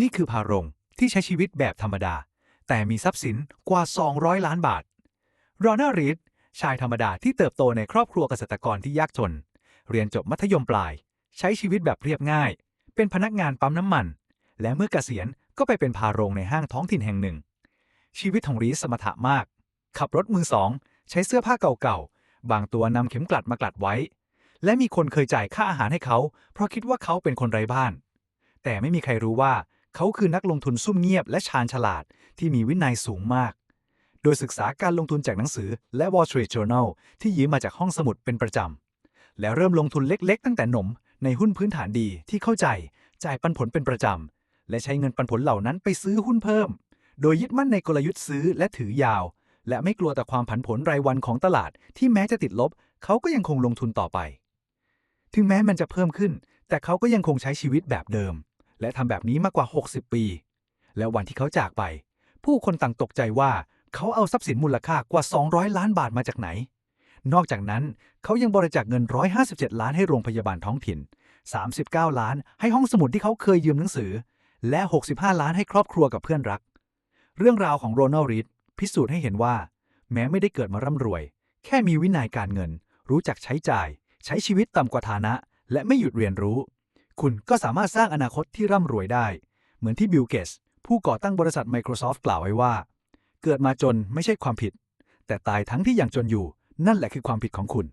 นี่คือพารงที่ใช้ชีวิตแบบธรรมดา แต่มีทรัพย์สินกว่า 200 ล้านบาท รอนารีดชายธรรมดาที่เติบโตในครอบครัวเกษตรกรที่ยากจน เรียนจบมัธยมปลาย ใช้ชีวิตแบบเรียบง่าย เป็นพนักงานปั๊มน้ำมัน และเมื่อเกษียณก็ไปเป็นพาโรงในห้างท้องถิ่นแห่งหนึ่ง ชีวิตของรีสสมถะมาก ขับรถมือสอง ใช้เสื้อผ้าเก่าๆ บางตัวนำเข็มกลัดมากลัดไว้ และมีคนเคยจ่ายค่าอาหารให้เขา เพราะคิดว่าเขาเป็นคนไร้บ้าน แต่ไม่มีใครรู้ว่า เขาคือนักลงทุนซุ่มเงียบและชาญฉลาดที่มีวินัยสูงมาก โดยศึกษาการลงทุนจากหนังสือและ Wall Street Journal ที่ยืมมาจากห้องสมุดเป็นประจำ แล้วเริ่มลงทุนเล็กๆ ตั้งแต่หนม ในหุ้นพื้นฐานดีที่เข้าใจ จ่ายปันผลเป็นประจำ และใช้เงินปันผลเหล่านั้นไปซื้อหุ้นเพิ่ม โดยยึดมั่นในกลยุทธ์ซื้อและถือยาว และไม่กลัวแต่ความผันผวนรายวันของตลาด ที่แม้จะติดลบ เขาก็ยังคงลงทุนต่อไป ถึงแม้มันจะเพิ่มขึ้น แต่เขาก็ยังคงใช้ชีวิตแบบเดิม และทำแบบนี้มากกว่า 60 ปี และวันที่เขาจากไป ผู้คนต่างตกใจว่าเขาเอาทรัพย์สินมูลค่ากว่า 200 ล้านบาทมาจากไหน นอกจากนั้นเขายังบริจาคเงิน 157 ล้านให้โรงพยาบาลท้องถิ่น 39 ล้านให้ห้องสมุดที่เขาเคยยืมหนังสือ และ 65 ล้านให้ครอบครัวกับเพื่อนรัก เรื่องราวของโรนัลด์รีดพิสูจน์ให้เห็นว่า แม้ไม่ได้เกิดมาร่ำรวย แค่มีวินัยการเงิน รู้จักใช้จ่าย ใช้ชีวิตต่ำกว่าฐานะ และไม่หยุดเรียนรู้ คุณก็สามารถสร้างอนาคตที่ร่ำรวยได้ เหมือนที่บิลเกตส์ผู้ก่อตั้งบริษัท Microsoft กล่าวไว้ว่า เกิดมาจนไม่ใช่ความผิด แต่ตายทั้งที่ยังจนอยู่ นั่นแหละคือความผิดของคุณ